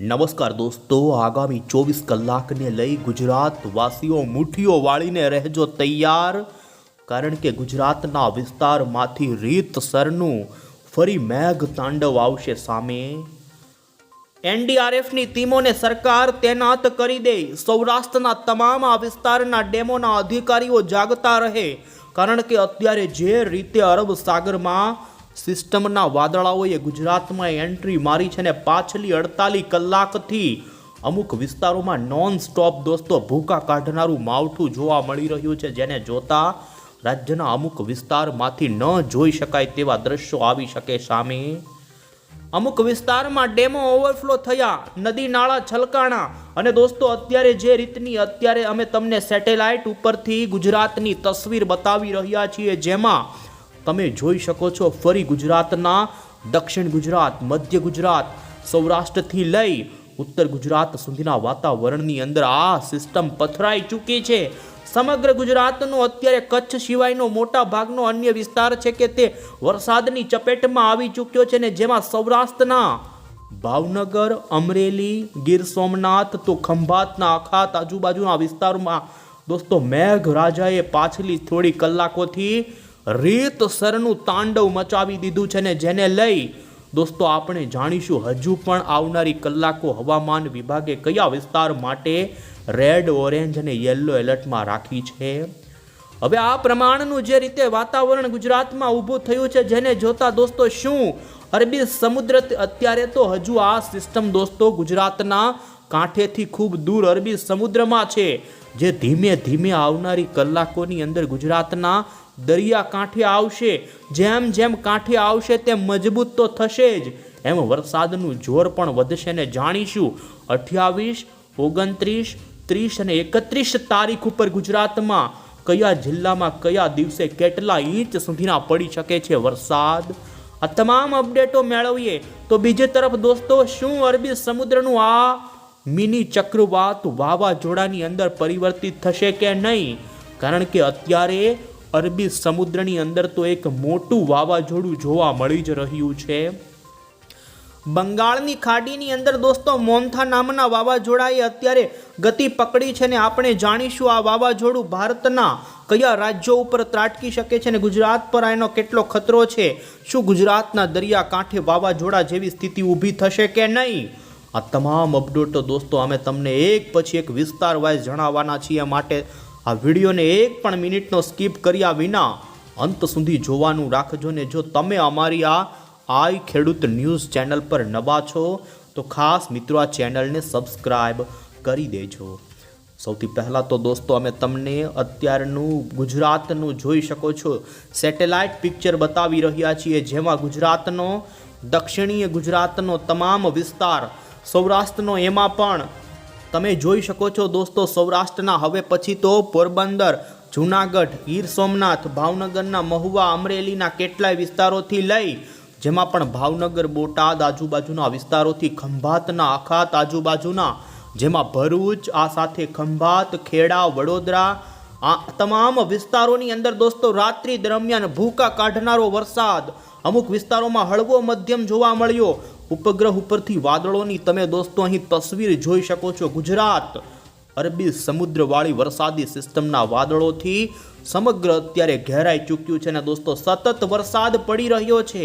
નમસ્કાર દોસ્તો, આગામી ચોવીસ કલાકને લઈ ગુજરાતવાસીઓ મુઠ્ઠીઓ વાળીને રહેજો તૈયાર, કારણ કે ગુજરાતના વિસ્તારમાંથી રીતસરનું ફરી મેઘ તાંડવ આવશે સામે. એનડીઆરએફની ટીમોને સરકાર તૈનાત કરી દે. સૌરાષ્ટ્રના તમામ આ વિસ્તારના ડેમોના અધિકારીઓ જાગતા રહે, કારણ કે અત્યારે જે રીતે અરબ સાગરમાં સિસ્ટમના વાદળાઓએ ગુજરાતમાં એન્ટ્રી મારી છે ને પાછલી અડતાલીસ કલાકથી અમુક વિસ્તારોમાં નોન સ્ટોપ દોસ્તો ભૂકા કાઢનારું માવઠું જોવા મળી રહ્યું છે, જેને જોતા રાજ્યના અમુક વિસ્તારમાંથી ન જોઈ શકાય તેવા દ્રશ્યો આવી શકે સામે. અમુક વિસ્તારમાં ડેમો ઓવરફ્લો થયા, નદી નાળા છલકાણા અને દોસ્તો અત્યારે જે રીતની અત્યારે અમે તમને સેટેલાઇટ ઉપરથી ગુજરાતની તસવીર બતાવી રહ્યા છીએ, જેમાં તમે જોઈ શકો છો ફરી ગુજરાતના દક્ષિણ ગુજરાત, મધ્ય ગુજરાત, સૌરાષ્ટ્રથી લઈ ઉત્તર ગુજરાત સુધીના વાતાવરણની અંદર આ સિસ્ટમ પથરાઈ ચૂકી છે. સમગ્ર ગુજરાતનો અત્યારે કચ્છ સિવાયનો મોટા ભાગનો અન્ય વિસ્તાર છે કે તે વરસાદની ચપેટમાં આવી ચૂક્યો છે ને જેમાં સૌરાષ્ટ્રના ભાવનગર, અમરેલી, ગીર સોમનાથ, તો ખંભાતના અખાત આજુબાજુના વિસ્તારમાં દોસ્તો મેઘરાજાએ પાછલી થોડી કલાકોથી રીતસરનું તાંડવ મચાવી દીધું છે ને જેને લઈ, દોસ્તો, આપણે જાણીશું હજુ પણ આવનારી કલાકો હવામાન વિભાગે કયા વિસ્તાર માટે રેડ ઓરેન્જ અને યલો એલર્ટમાં રાખી છે? હવે આ પ્રમાણનું જે રીતે વાતાવરણ ગુજરાતમાં ઊભું થયું છે, જેને જોતા, દોસ્તો, શું અરબી સમુદ્ર અત્યારે તો હજુ આ સિસ્ટમ દોસ્તો, ગુજરાતના કાંઠેથી ખૂબ દૂર અરબી સમુદ્રમાં છે, જે ધીમે ધીમે આવનારી કલાકોની અંદર ગુજરાતના દરિયા કાંઠે આવશે. જેમ જેમ કાંઠે આવશે તેમ મજબૂત તો થશે જ. એમ વરસાદનું જોર પણ વધશે ને જાણીશું. અઠ્યાવીસ, ઓગણત્રીસ, ત્રીસ અને એકત્રીસ તારીખ ઉપર ગુજરાતમાં કયા જિલ્લામાં કયા દિવસે કેટલા ઇંચ સુધીના પડી શકે છે વરસાદ? આ તમામ અપડેટો મેળવીએ તો બીજી તરફ દોસ્તો, શું અરબી સમુદ્રનું આ મિની ચક્રવાત વાવાઝોડાની અંદર પરિવર્તિત થશે કે નહીં? કારણ કે અત્યારે અરબી સમુદ્રની અંદર તો એક મોટું વાવાઝોડું જોવા મળી જ રહ્યું છે. બંગાળની ખાડીની અંદર દોસ્તો, મોન્થા નામના વાવાઝોડાએ અત્યારે ગતિ પકડી છે ને આપણે જાણીશું આ વાવાઝોડું ભારતના કયા રાજ્યો ઉપર ત્રાટકી શકે છે ને ગુજરાત પર એનો કેટલો ખતરો છે? શું ગુજરાતના દરિયા કાંઠે વાવાઝોડા જેવી સ્થિતિ ઊભી થશે કે નહીં? આ તમામ અપડેટો દોસ્તો અમે તમને એક પછી એક વિસ્તાર વાઇઝ જણાવવાના છીએ માટે આ વિડીયોને એક પણ મિનિટનો સ્કીપ કર્યા વિના અંત સુધી જોવાનું રાખજો ને જો તમે અમારી આ આઈ ખેડૂત ન્યૂઝ ચેનલ પર નવા છો, તો ખાસ મિત્રો આ ચેનલને સબસ્ક્રાઈબ કરી દેજો. સૌથી પહેલાં તો દોસ્તો અમે તમને અત્યારનું ગુજરાતનું જોઈ શકો છો. સેટેલાઇટ પિક્ચર બતાવી રહ્યા છીએ, જેમાં ગુજરાતનો, દક્ષિણીય ગુજરાતનો તમામ વિસ્તાર સૌરાષ્ટ્રનો એમાં પણ. તમે જોઈ શકો છો દોસ્તો, સૌરાષ્ટ્રના હવે પછી તો પોરબંદર, જૂનાગઢ, ગીર સોમનાથ, ભાવનગરના મહુવા, અમરેલીના કેટલાય વિસ્તારોથી લઈ, જેમાં પણ ભાવનગર, બોટાદ આજુબાજુના વિસ્તારોથી ખંભાતના અખાત આજુબાજુના, જેમાં ભરૂચ, આ સાથે ખંભાત, ખેડા, વડોદરા, આ તમામ વિસ્તારોની અંદર દોસ્તો રાત્રિ દરમિયાન ભૂકા કાઢનારો વરસાદ. અમુક વિસ્તારોમાં હળવો મધ્યમ જોવા મળ્યો. ઉપગ્રહ ઉપરથી વાદળોની તમે દોસ્તો અહીં તસવીર જોઈ શકો છો. ગુજરાત, અરબી સમુદ્રવાળી વરસાદી સિસ્ટમના વાદળોથી સમગ્ર અત્યારે ઘેરાઈ ચૂક્યું છે અને દોસ્તો સતત વરસાદ પડી રહ્યો છે.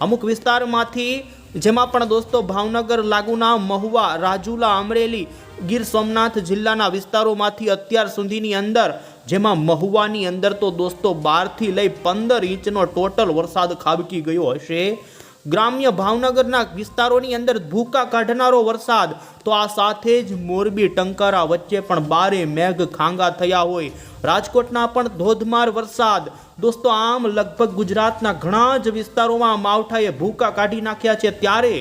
અમુક વિસ્તારમાંથી, જેમાં પણ દોસ્તો ભાવનગર, લાગુના, મહુવા, રાજુલા, અમરેલી, ગીર સોમનાથ જિલ્લાના વિસ્તારોમાંથી અત્યાર સુધીની અંદર જેમાં મહુવાની અંદર તો દોસ્તો બારથી લઈ પંદર ઇંચનો ટોટલ વરસાદ ખાબકી ગયો હશે. ગ્રામ્ય ભાવનગરના વિસ્તારોની અંદર ભૂકા કાઢનારો વરસાદ. તો આ સાથે જ મોરબી ટંકારા વચ્ચે પણ બારે મેઘ ખાંગા થયા હોય. રાજકોટના પણ ધોધમાર વરસાદ. દોસ્તો આમ લગભગ ગુજરાતના ઘણા જ વિસ્તારોમાં માવઠાએ ભૂકા કાઢી નાખ્યા છે ત્યારે.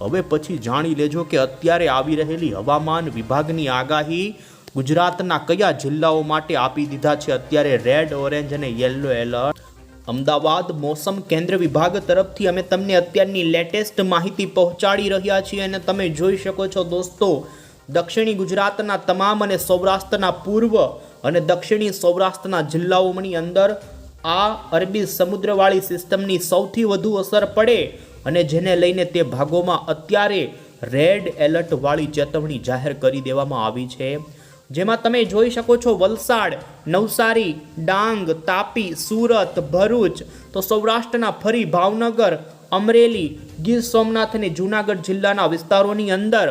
હવે પછી જાણી લેજો કે અત્યારે આવી રહેલી હવામાન વિભાગની આગાહી ગુજરાતના કયા જિલ્લાઓ માટે આપી દીધા છે? અત્યારે રેડ ઓરેન્જ અને યલો એલર્ટ અમદાવાદ મોસમ કેન્દ્ર વિભાગ તરફથી અમે તમને અત્યારની લેટેસ્ટ માહિતી પહોંચાડી રહ્યા છીએ અને તમે જોઈ શકો છો દોસ્તો, દક્ષિણી ગુજરાતના તમામ અને સૌરાષ્ટ્રના પૂર્વ અને દક્ષિણી સૌરાષ્ટ્રના જિલ્લાઓની અંદર આ અરબી સમુદ્રવાળી સિસ્ટમની સૌથી વધુ અસર પડે અને જેને લઈને તે ભાગોમાં અત્યારે રેડ એલર્ટવાળી ચેતવણી જાહેર કરી દેવામાં આવી છે. જેમાં તમે જોઈ શકો છો વલસાડ, નવસારી, ડાંગ, તાપી, સુરત, ભરૂચ, તો સૌરાષ્ટ્રના ફરી ભાવનગર, અમરેલી, ગીર સોમનાથ અને જૂનાગઢ જિલ્લાના વિસ્તારોની અંદર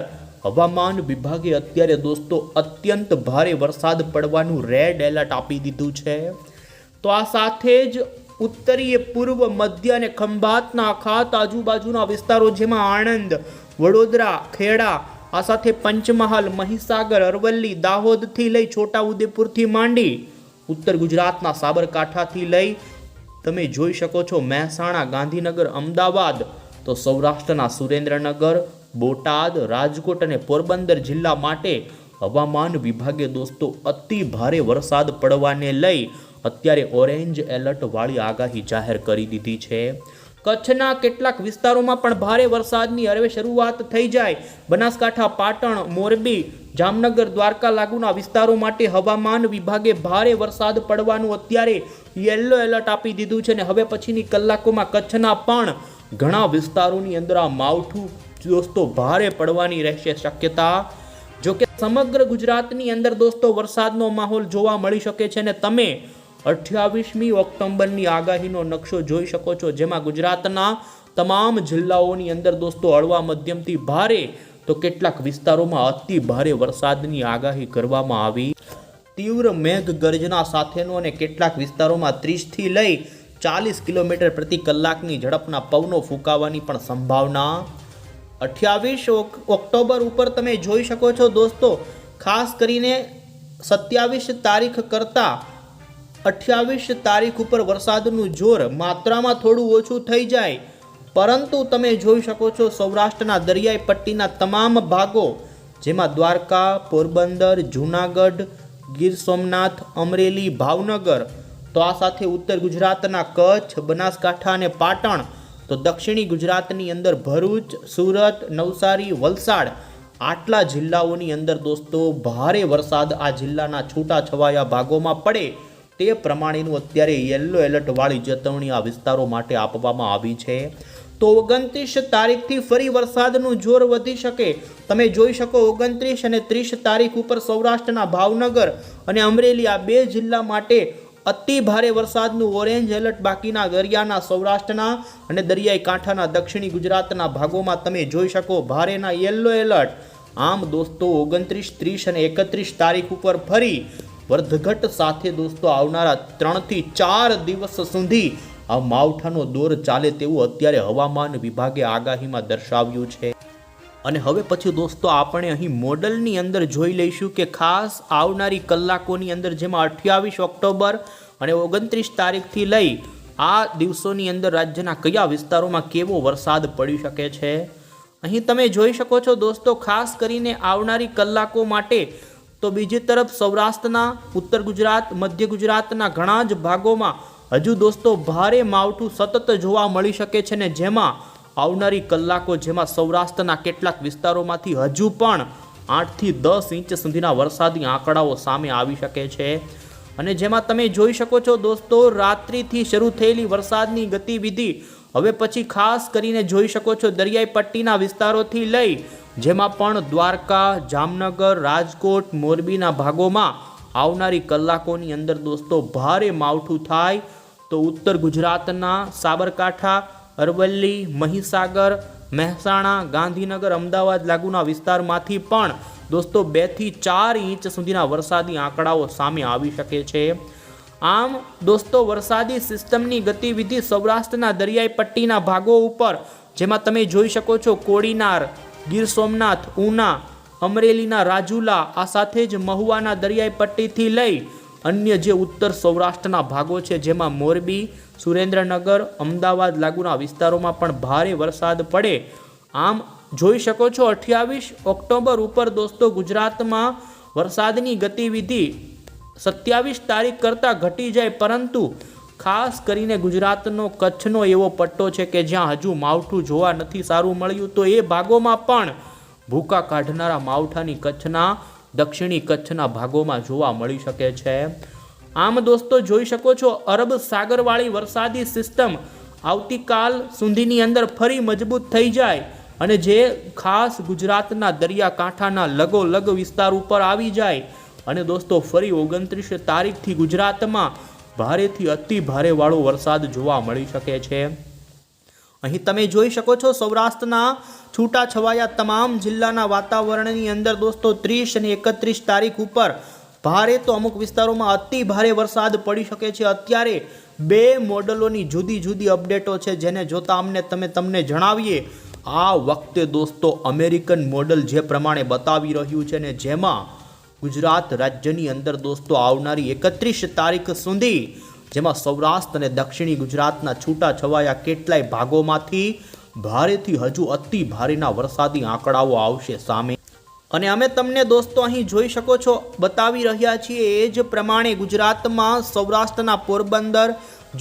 હવામાન વિભાગે અત્યારે દોસ્તો અત્યંત ભારે વરસાદ પડવાનું રેડ એલર્ટ આપી દીધું છે. તો આ સાથે જ ઉત્તરીય, પૂર્વ, મધ્ય અને ખંભાતના ખાત આજુબાજુના વિસ્તારો જેમાં આણંદ, વડોદરા, ખેડા આ સાથે પંચમહાલ, મહીસાગર, અરવલ્લી, દાહોદથી લઈ છોટાઉદેપુરથી માંડી ઉત્તર ગુજરાતના સાબરકાંઠાથી લઈ તમે જોઈ શકો છો મહેસાણા, ગાંધીનગર, અમદાવાદ, તો સૌરાષ્ટ્રના સુરેન્દ્રનગર, બોટાદ, રાજકોટ અને પોરબંદર જિલ્લા માટે હવામાન વિભાગે દોસ્તો અતિ ભારે વરસાદ પડવાને લઈ અત્યારે ઓરેન્જ એલર્ટવાળી આગાહી જાહેર કરી દીધી છે. કચ્છના કેટલાક વિસ્તારોમાં પણ ભારે વરસાદની હવે શરૂઆત થઈ જાય. બનાસકાંઠા, પાટણ, મોરબી, જામનગર, દ્વારકા લાગુના વિસ્તારો માટે હવામાન વિભાગે ભારે વરસાદ પડવાનું અત્યારે યલો એલર્ટ આપી દીધું છે ને હવે પછીની કલાકોમાં કચ્છના પણ ઘણા વિસ્તારોની અંદર આ માવઠું દોસ્તો ભારે પડવાની રહેશે શક્યતા. જો કે સમગ્ર ગુજરાતની અંદર દોસ્તો વરસાદનો માહોલ જોવા મળી શકે છે ને તમે અઠ્યાવીસમી ઓક્ટોબરની આગાહીનો નકશો જોઈ શકો છો. જેમાં ગુજરાતના તમામ જિલ્લાઓની અંદર દોસ્તો હળવા મધ્યમથી ભારે તો કેટલાક વિસ્તારોમાં અતિ ભારે વરસાદની આગાહી કરવામાં આવી. તીવ્ર મેઘ ગર્જના સાથેનો અને કેટલાક વિસ્તારોમાં ત્રીસથી લઈ ચાલીસ કિલોમીટર પ્રતિ કલાકની ઝડપના પવનો ફૂંકાવાની પણ સંભાવના. અઠ્યાવીસ ઓક્ટોબર ઉપર તમે જોઈ શકો છો દોસ્તો, ખાસ કરીને સત્યાવીસ તારીખ કરતાં અઠ્યાવીસ તારીખ ઉપર વરસાદનું જોર માત્રામાં થોડું ઓછું થઈ જાય. પરંતુ તમે જોઈ શકો છો સૌરાષ્ટ્રના દરિયાઈ પટ્ટીના તમામ ભાગો, જેમાં દ્વારકા, પોરબંદર, જૂનાગઢ, ગીર સોમનાથ, અમરેલી, ભાવનગર, તો આ સાથે ઉત્તર ગુજરાતના કચ્છ, બનાસકાંઠા અને પાટણ, તો દક્ષિણી ગુજરાતની અંદર ભરૂચ, સુરત, નવસારી, વલસાડ, આટલા જિલ્લાઓની અંદર દોસ્તો, ભારે વરસાદ આ જિલ્લાના છૂટાછવાયા ભાગોમાં પડે. તે પ્રમાણેનું અત્યારે યલો એલર્ટવાળી જતવણી આ વિસ્તારો માટે આપવામાં આવી છે. તો ઓગણત્રીસ તારીખથી ફરી વરસાદનું જોર વધી શકે. તમે જોઈ શકો ઓગણત્રીસ અને ત્રીસ તારીખ ઉપર સૌરાષ્ટ્રના ભાવનગર અને અમરેલી આ બે જિલ્લા માટે અતિ ભારે વરસાદનું ઓરેન્જ એલર્ટ બાકીના દરિયાના સૌરાષ્ટ્રના અને દરિયાઈ કાંઠાના દક્ષિણી ગુજરાતના ભાગોમાં તમે જોઈ શકો ભારેના યલો એલર્ટ આમ દોસ્તો, ઓગણત્રીસ, ત્રીસ અને એકત્રીસ તારીખ ઉપર ફરી વર્ધઘટ સાથે દોસ્તો આવનારા ત્રણથી ચાર દિવસ સુધી આ માવઠાનો દોર ચાલે તેવું અત્યારે હવામાન વિભાગે આગાહીમાં દર્શાવ્યું છે. અને હવે પછી દોસ્તો આપણે અહીં મોડલની અંદર જોઈ લઈશું કે ખાસ આવનારી કલાકોની અંદર જેમાં અઠ્યાવીસ ઓક્ટોબર અને ઓગણત્રીસ તારીખથી લઈ આ દિવસોની અંદર રાજ્યના કયા વિસ્તારોમાં કેવો વરસાદ પડી શકે છે? અહીં તમે જોઈ શકો છો દોસ્તો ખાસ કરીને આવનારી કલાકો માટે તો બીજી તરફ સૌરાષ્ટ્રના ઉત્તર ગુજરાત, મધ્ય ગુજરાતના ઘણા જ ભાગોમાં હજુ દોસ્તો ભારે માવઠું સતત જોવા મળી શકે છે ને જેમાં આવનારી કલાકો જેમાં સૌરાષ્ટ્રના કેટલાક વિસ્તારોમાંથી હજુ પણ આઠથી દસ ઇંચ સુધીના વરસાદી આંકડાઓ સામે આવી શકે છે. અને જેમાં તમે જોઈ શકો છો દોસ્તો, રાત્રિથી શરૂ થયેલી વરસાદની ગતિવિધિ હવે પછી ખાસ કરીને જોઈ શકો છો દરિયાઈ પટ્ટીના વિસ્તારોથી લઈ જેમાં પણ દ્વારકા, જામનગર, રાજકોટ, મોરબીના ભાગોમાં આવનારી કલાકોની અંદર દોસ્તો ભારે માવઠું થાય તો ઉત્તર ગુજરાતના સાબરકાંઠા, અરવલ્લી, મહીસાગર, મહેસાણા, ગાંધીનગર, અમદાવાદ લાગુના વિસ્તારમાંથી પણ દોસ્તો બેથી ચાર ઇંચ સુધીના વરસાદી આંકડાઓ સામે આવી શકે છે. આમ દોસ્તો વરસાદી સિસ્ટમની ગતિવિધિ સૌરાષ્ટ્રના દરિયાઈ પટ્ટીના ભાગો ઉપર, જેમાં તમે જોઈ શકો છો કોડીનાર ગીર સોમનાથ, ઉના, અમરેલીના રાજુલા આ સાથે જ મહુવાના દરિયાઈ પટ્ટીથી લઈ અન્ય જે ઉત્તર સૌરાષ્ટ્રના ભાગો છે, જેમાં મોરબી, સુરેન્દ્રનગર, અમદાવાદ લાગુના વિસ્તારોમાં પણ ભારે વરસાદ પડે. આમ જોઈ શકો છો, અઠ્યાવીસ ઓક્ટોબર ઉપર દોસ્તો ગુજરાતમાં વરસાદની ગતિવિધિ સત્યાવીસ તારીખ કરતાં ઘટી જાય, પરંતુ ખાસ કરીને ગુજરાતનો કચ્છનો એવો પટ્ટો છે કે જ્યાં હજુ માવઠું જોવા નથી સારું મળ્યું, તો એ ભાગોમાં પણ ભૂકા કાઢનારા માવઠાની કચ્છના, દક્ષિણી કચ્છના ભાગોમાં જોવા મળી શકે છે. આમ દોસ્તો, જોઈ શકો છો, અરબ સાગરવાળી વરસાદી સિસ્ટમ આવતીકાલ સુધીની અંદર ફરી મજબૂત થઈ જાય અને જે ખાસ ગુજરાતના દરિયાકાંઠાના લગોલગ વિસ્તાર ઉપર આવી જાય. અને દોસ્તો, ફરી ઓગણત્રીસ તારીખથી ગુજરાતમાં ભારેથી અતિ ભારે વાળો વરસાદ જોવા મળી શકે છે. અહીં તમે જોઈ શકો છો સૌરાષ્ટ્રના છૂટાછવાયા તમામ જિલ્લાના વાતાવરણની અંદર દોસ્તો ત્રીસ અને એકત્રીસ તારીખ ઉપર ભારે તો અમુક વિસ્તારોમાં અતિ ભારે વરસાદ પડી શકે છે. અત્યારે બે મોડલોની જુદી જુદી અપડેટો છે જેને જોતા અમને તમે તમને જણાવીએ. આ વખતે દોસ્તો અમેરિકન મોડલ જે પ્રમાણે બતાવી રહ્યું છે ને જેમાં ગુજરાત રાજ્યની અંદર દોસ્તો આવનારી એકત્રીસ તારીખ સુધી, જેમાં સૌરાષ્ટ્ર અને દક્ષિણી ગુજરાતના છૂટા છવાયા કેટલાય ભાગોમાંથી ભારેથી હજુ અતિ ભારેના વરસાદી આંકડાઓ આવશે સામે. અને અમે તમને દોસ્તો અહીં જોઈ શકો છો, બતાવી રહ્યા છીએ એ જ પ્રમાણે ગુજરાતમાં સૌરાષ્ટ્રના પોરબંદર,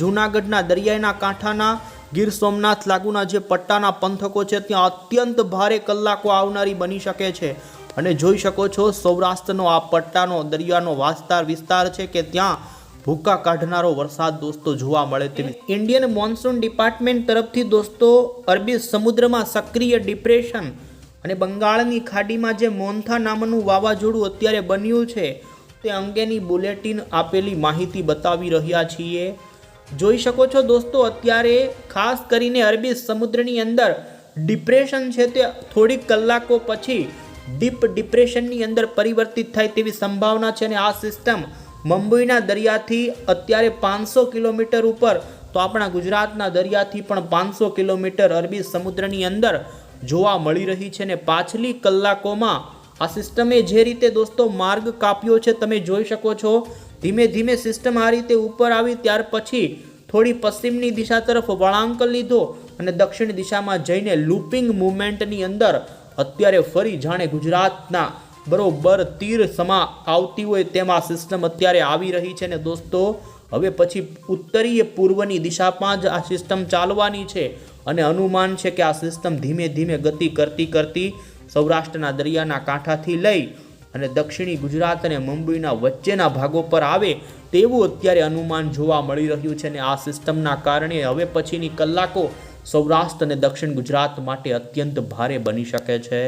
જૂનાગઢના દરિયાના કાંઠાના, ગીર સોમનાથ લાગુના જે પટ્ટાના પંથકો છે, ત્યાં અત્યંત ભારે કલાકો આવનારી બની શકે છે. અને જોઈ શકો છો, સૌરાષ્ટ્રનો આ પટ્ટાનો દરિયાનો વાસ્તાર વિસ્તાર છે કે ત્યાં ભૂકા કાઢનારો વરસાદ દોસ્તો જોવા મળે તેવી ઇન્ડિયન મોન્સૂન ડિપાર્ટમેન્ટ તરફથી દોસ્તો, અરબી સમુદ્રમાં સક્રિય ડિપ્રેશન અને બંગાળની ખાડીમાં જે મોન્થા નામનું વાવાઝોડું અત્યારે બન્યું છે, તે અંગેની બુલેટિન આપેલી માહિતી બતાવી રહ્યા છીએ. જોઈ શકો છો દોસ્તો, અત્યારે ખાસ કરીને અરબી સમુદ્રની અંદર ડિપ્રેશન છે તે થોડીક કલાકો પછી ડીપ ડિપ્રેશનની અંદર પરિવર્તિત થાય તેવી સંભાવના છે અને આ સિસ્ટમ મુંબઈના દરિયાથી અત્યારે પાંચસો કિલોમીટર ઉપર, તો આપણા ગુજરાતના દરિયાથી પણ પાંચસો કિલોમીટર અરબી સમુદ્રની અંદર જોવા મળી રહી છે ને પાછલી કલાકોમાં આ સિસ્ટમે જે રીતે દોસ્તો માર્ગ કાપ્યો છે, તમે જોઈ શકો છો. ધીમે ધીમે સિસ્ટમ આ રીતે ઉપર આવી, ત્યાર પછી થોડી પશ્ચિમની દિશા તરફ વળાંક લીધો અને દક્ષિણ દિશામાં જઈને લૂપિંગ મુવમેન્ટની અંદર અત્યારે ફરી જાણે ગુજરાતના બરોબર તીર સમા આવતી હોય તેમાં સિસ્ટમ અત્યારે આવી રહી છે ને દોસ્તો, હવે પછી ઉત્તરીય પૂર્વની દિશામાં જ આ સિસ્ટમ ચાલવાની છે અને અનુમાન છે કે આ સિસ્ટમ ધીમે ધીમે ગતિ કરતી કરતી સૌરાષ્ટ્રના દરિયાના કાંઠાથી લઈ અને દક્ષિણી ગુજરાત અને મુંબઈના વચ્ચેના ભાગો પર આવે તેવું અત્યારે અનુમાન જોવા મળી રહ્યું છે ને આ સિસ્ટમના કારણે. હવે પછીની કલાકો સૌરાષ્ટ્ર અને દક્ષિણ ગુજરાત માટે અત્યંત ભારે બની શકે છે.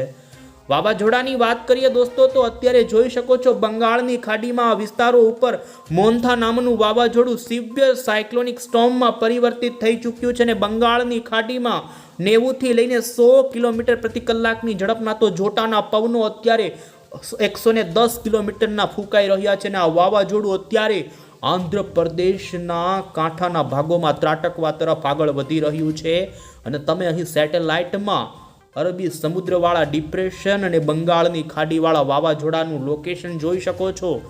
વાવાઝોડાની વાત કરીએ દોસ્તો, તો અત્યારે જોઈ શકો છો બંગાળની ખાડીમાં વિસ્તારો ઉપર મોન્થા નામનું વાવાઝોડું સિવિયર સાયક્લોનિક સ્ટોર્મમાં પરિવર્તિત થઈ ચૂક્યું છે અને બંગાળની ખાડીમાં નેવુંથી લઈને સો કિલોમીટર પ્રતિ કલાકની ઝડપના તો જોટાના પવનો અત્યારે એકસો ને દસ કિલોમીટરના ફૂંકાઈ રહ્યા છે અને આ વાવાઝોડું અત્યારે આંધ્રપ્રદેશના કાંઠાના ભાગોમાં ત્રાટકવા તરફ આગળ વધી રહ્યું છે. અને તમે અહીં સેટેલાઇટમાં અરબી સમુદ્રવાળા ડિપ્રેશન અને બંગાળની ખાડીવાળા વાવાઝોડાનું લોકેશન જોઈ શકો છો.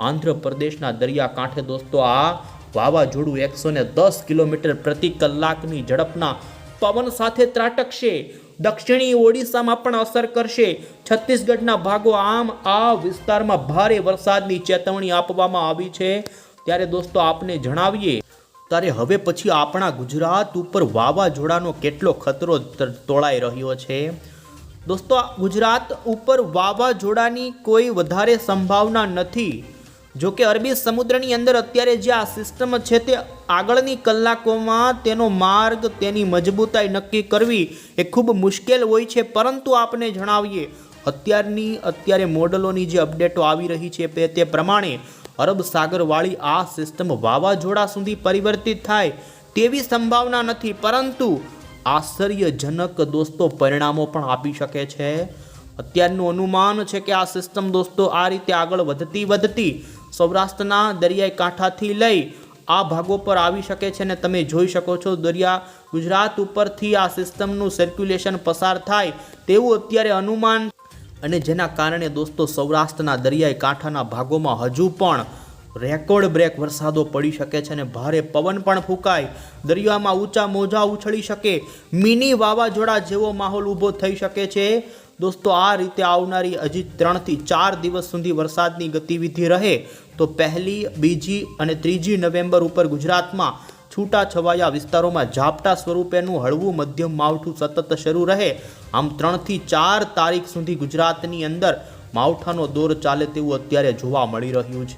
આંધ્રપ્રદેશના દરિયા કાંઠે દોસ્તો, આ વાવાઝોડું એકસો ને દસ કિલોમીટર પ્રતિ કલાકની ઝડપના પવન સાથે ત્રાટકશે. દક્ષિણી ઓડિશામાં પણ અસર કરશે. છત્તીસગઢના ભાગો આમ આ વિસ્તારમાં ભારે વરસાદની ચેતવણી આપવામાં આવી છે. ત્યારે દોસ્તો આપને જણાવીએ, ત્યારે હવે પછી આપણા ગુજરાત ઉપર વાવાઝોડાનો કેટલો ખતરો તોળાઈ રહ્યો છે? દોસ્તો, ગુજરાત ઉપર વાવાઝોડાની કોઈ વધારે સંભાવના નથી. જો કે અરબી સમુદ્રની અંદર અત્યારે જે આ સિસ્ટમ છે તે આગળની કલાકોમાં તેનો માર્ગ, તેની મજબૂતાઈ નક્કી કરવી એ ખૂબ મુશ્કેલ હોય છે. પરંતુ આપને જણાવીએ, અત્યારની, અત્યારે મોડલોની જે અપડેટો આવી રહી છે તે પ્રમાણે અરબ સાગરવાળી આ સિસ્ટમ વાવાઝોડા સુધી પરિવર્તિત થાય તેવી સંભાવના નથી, પરંતુ આશ્ચર્યજનક દોસ્તો પરિણામો પણ આપી શકે છે. અત્યારનું અનુમાન છે કે આ સિસ્ટમ દોસ્તો આ રીતે આગળ વધતી વધતી સૌરાષ્ટ્રના દરિયાઈ કાંઠાથી લઈ આ ભાગો પર આવી શકે છે ને તમે જોઈ શકો છો દરિયા ગુજરાત ઉપરથી આ સિસ્ટમનું સર્ક્યુલેશન પસાર થાય તેવું અત્યારે અનુમાન અને જેના કારણે દોસ્તો સૌરાષ્ટ્રના દરિયાઈ કાંઠાના ભાગોમાં હજુ પણ રેકોર્ડ બ્રેક વરસાદો પડી શકે છે અને ભારે પવન પણ ફૂંકાય. દરિયામાં ઊંચા મોજા ઉછળી શકે, મિની વાવાઝોડા જેવો માહોલ ઊભો થઈ શકે છે. દોસ્તો, આ રીતે આવનારી હજી ત્રણથી ચાર દિવસ સુધી વરસાદની ગતિવિધિ રહે, તો પહેલી, બીજી અને ત્રીજી નવેમ્બર ઉપર ગુજરાતમાં છૂટાછવાયા વિસ્તારોમાં ઝાપટા સ્વરૂપેનું હળવું મધ્યમ માવઠું સતત શરૂ રહે. આમ ત્રણથી ચાર તારીખ સુધી ગુજરાતની અંદર માવઠાનો દોર ચાલે તેવું અત્યારે જોવા મળી રહ્યું છે.